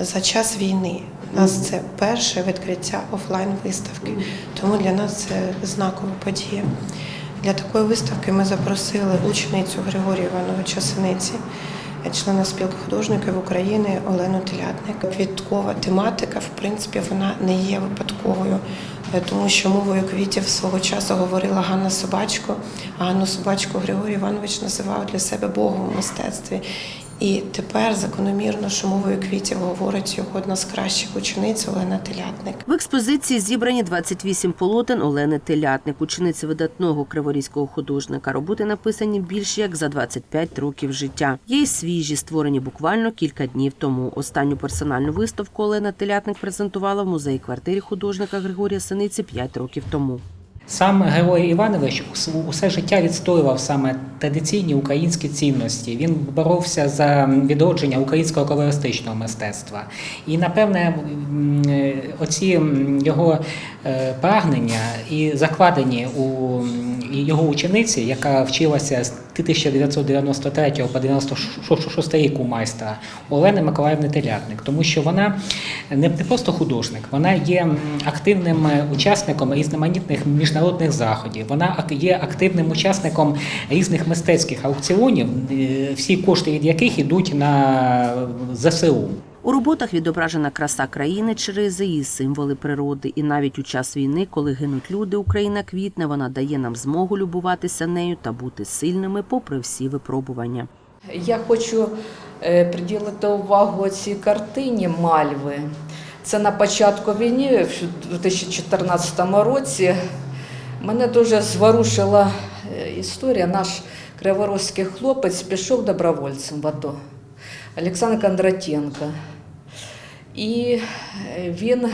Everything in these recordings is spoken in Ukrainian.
за час війни. У нас це перше відкриття офлайн виставки, тому для нас це знакова подія. Для такої виставки ми запросили ученицю Григорія Івановича Синиці, члена спілки художників України Олену Телятник. Квіткова тематика, в принципі, вона не є випадковою, е, тому що мовою квітів свого часу говорила Ганна Собачко, а Ганну Собачко Григорій Іванович називав для себе Богом у мистецтві. І тепер закономірно, що мовою квітів говорить його одна з кращих учениць Олена Телятник. В експозиції зібрані 28 полотен Олени Телятник, учениці видатного криворізького художника. Роботи написані більш як за 25 років життя. Є й свіжі, створені буквально кілька днів тому. Останню персональну виставку Олена Телятник презентувала в музеї квартирі художника Григорія Синиці 5 років тому. Сам Герой Іванович усе життя відстоював саме традиційні українські цінності. Він боровся за відродження українського колористичного мистецтва. І напевне, оці його е, прагнення і закладені у його учениці, яка вчилася з 1993 по 96 рік у майстра Олени Миколаївни Телятник, тому що вона не просто художник, вона є активним учасником різноманітних міжнародних заходів. Вона є активним учасником різних мистецьких аукціонів, е, всі кошти від яких йдуть на ЗСУ. У роботах відображена краса країни через її символи природи. І навіть у час війни, коли гинуть люди, Україна квітне, вона дає нам змогу любуватися нею та бути сильними попри всі випробування. Я хочу е, приділити увагу цій картині Мальви. Це на початку війни, в 2014 році. Мене дуже зворушила е, історія. Наш криворозький хлопець пішов добровольцем в АТО Олександр Кондратенко. І е, він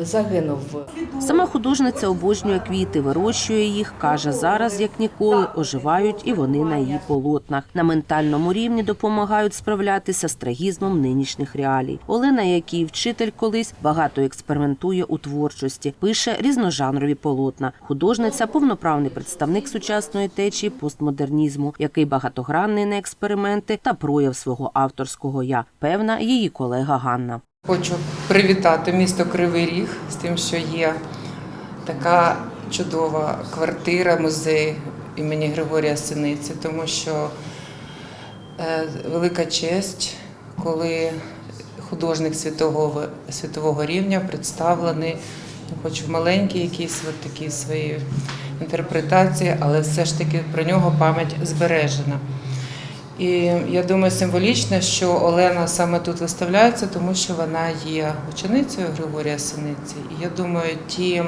загинув. Сама художниця обожнює квіти, вирощує їх. каже, зараз як ніколи оживають і вони на її полотнах. На ментальному рівні допомагають справлятися з трагізмом нинішніх реалій. Олена, як і вчитель колись, багато експериментує у творчості, пише різножанрові полотна. Художниця повноправний представник сучасної течії постмодернізму, який багатогранний на експерименти та прояв свого авторського я. Певна її колега Ганна. Хочу привітати місто Кривий Ріг з тим, що є така чудова квартира, музей імені Григорія Синиці, тому що е, велика честь, коли художник світового, світового рівня представлений, ну, хоч в маленькій якійсь от такій своїй інтерпретації, але все ж таки про нього пам'ять збережена. І я думаю, символічно, що Олена саме тут виставляється, тому що вона є ученицею Григорія Синиці. І я думаю, ті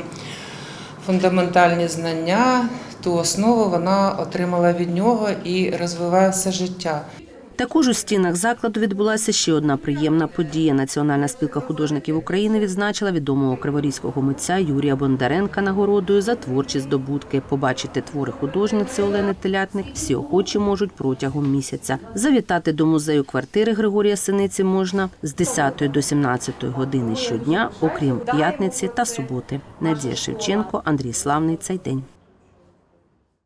фундаментальні знання, ту основу вона отримала від нього і розвиває все життя. Також у стінах закладу відбулася ще одна приємна подія. Національна спілка художників України відзначила відомого криворізького митця Юрія Бондаренка нагородою за творчі здобутки. Побачити твори художниці Олени Телятник всі охочі можуть протягом місяця. Завітати до музею квартири Григорія Синиці можна з 10 до 17 години щодня, окрім п'ятниці та суботи. Надія Шевченко, Андрій Славний цей день.